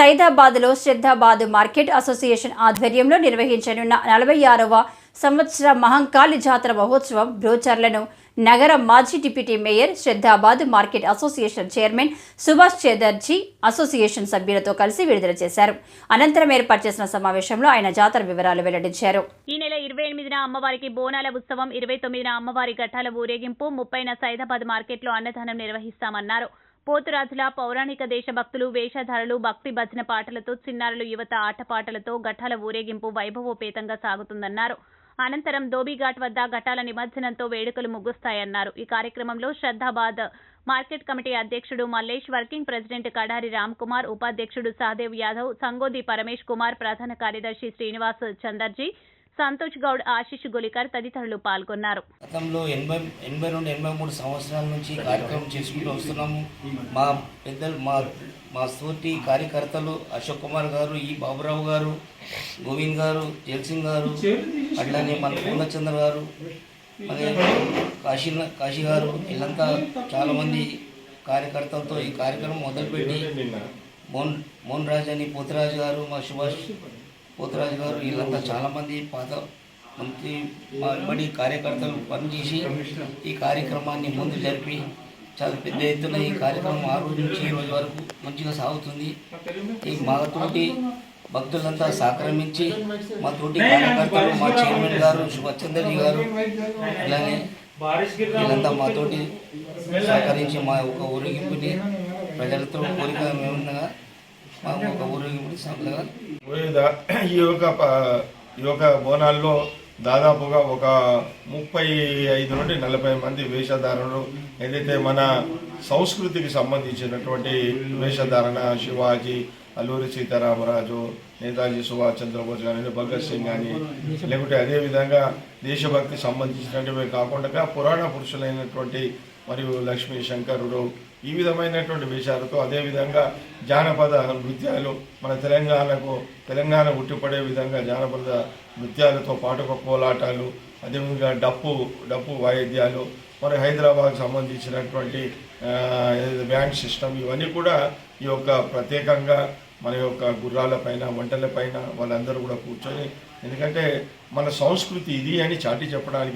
సైదాబాద్లో Shraddhabad market association ఆధ్వర్యంలో నిర్వహించనున్న నలభై ఆరవ సంవత్సర మహంకాళి జాతర మహోత్సవం బ్రోచర్లను నగర మాజీ deputy mayor Shraddhabad market association chairman Subhash Chedarji association సభ్యులతో కలిసి విడుదల చేశారు. అనంతరం ఏర్పాటు చేసిన సమావేశంలో ఆయన జాతర వివరాలు వెల్లడించారు. ఈ నెల ఇరవై ఎనిమిదిన అమ్మవారికి బోనాల ఉత్సవం ఇరవై తొమ్మిదిన అమ్మవారి ఘట్టాల ఊరేగింపు ముప్పైన సైదాబాద్ మార్కెట్లో అన్నదానం నిర్వహిస్తామన్నారు. పోతురాజుల పౌరాణిక దేశభక్తులు వేషధారులు భక్తి భజన పాటలతో చిన్నారులు యువత ఆటపాటలతో ఘటాల ఊరేగింపు వైభవోపేతంగా సాగుతుందన్నారు. అనంతరం ధోబీఘాట్ వద్ద ఘటాల నిమజ్జనంతో వేడుకలు ముగుస్తాయన్నారు. ఈ కార్యక్రమంలో శ్రద్ధాబాద్ మార్కెట్ కమిటీ అధ్యక్షుడు మల్లేష్ వర్కింగ్ ప్రెసిడెంట్ కడారి రామ్ కుమార్ ఉపాధ్యక్షుడు సహదేవ్ యాదవ్ సంగోది పరమేష్ కుమార్ ప్రధాన కార్యదర్శి శ్రీనివాస్ చందర్జీ సంతోష్ గౌడ్ ఆశిష్ గొలికర్ తదితరులు పాల్గొన్నారు. గతంలో ఎనభై ఎనభై రెండు ఎనభై మూడు సంవత్సరాల నుంచి కార్యక్రమం చేసుకుంటూ వస్తున్నాము మా పెద్దలు మా మా తోటి కార్యకర్తలు అశోక్ కుమార్ గారు ఈ బాబురావు గారు గోవింద్ గారు జయసింగ్ గారు అట్లానే మన పూర్ణచంద్ర గారు మరి కాశీ కాశీ గారు వీళ్ళంతా చాలామంది కార్యకర్తలతో ఈ కార్యక్రమం మొదలుపెట్టి మోన్ మోహన్ రాజ్ అని పోతిరాజు గారు మా సుభాష్ పోతరాజు గారు వీళ్ళంతా చాలామంది పాత మంత్రి మా కార్యకర్తలు పనిచేసి ఈ కార్యక్రమాన్ని ముందు జరిపి చాలా పెద్ద ఎత్తున ఈ కార్యక్రమం ఆ రోజు నుంచి ఈ రోజు వరకు మంచిగా సాగుతుంది. ఈ మాతోటి భక్తులంతా సహకరించి మా తోటి కార్యకర్తలు మా చైర్మన్ గారు సుభచంద్రజీ గారు అలానే వీళ్ళంతా మాతోటి సహకరించి మా యొక్క ఊరేగింపుని ప్రజలతో కోరిక ఏమన్నా ఒక ఈ యొక్క ఈ యొక్క బోనాల్లో దాదాపుగా ఒక ముప్పై ఐదు నుండి నలభై మంది వేషధారణలు ఏదైతే మన సంస్కృతికి సంబంధించినటువంటి వేషధారణ శివాజీ అల్లూరి సీతారామరాజు నేతాజీ సుభాష్ చంద్రబోస్ కానీ భగత్ సింగ్ కానీ లేకుంటే అదేవిధంగా దేశభక్తి సంబంధించినటువంటివి కాకుండా పురాణ పురుషులైనటువంటి మరియు లక్ష్మీ శంకరుడు ఈ విధమైనటువంటి విషయాలతో అదేవిధంగా జానపద నృత్యాలు మన తెలంగాణకు తెలంగాణ ఉట్టిపడే విధంగా జానపద నృత్యాలతో పాటుగా కోలాటాలు అదేవిధంగా డప్పు డప్పు వాయిద్యాలు మరి హైదరాబాద్ సంబంధించినటువంటి ఆ, బ్యాండ్ సిస్టమ్ ఇవన్నీ కూడా ఈ యొక్క ప్రత్యేకంగా మన యొక్క గుర్రాలపైన వంటలపైన వాళ్ళందరూ కూడా కూర్చొని ఎందుకంటే మన సంస్కృతి ఇది అని చాటి చెప్పడానికి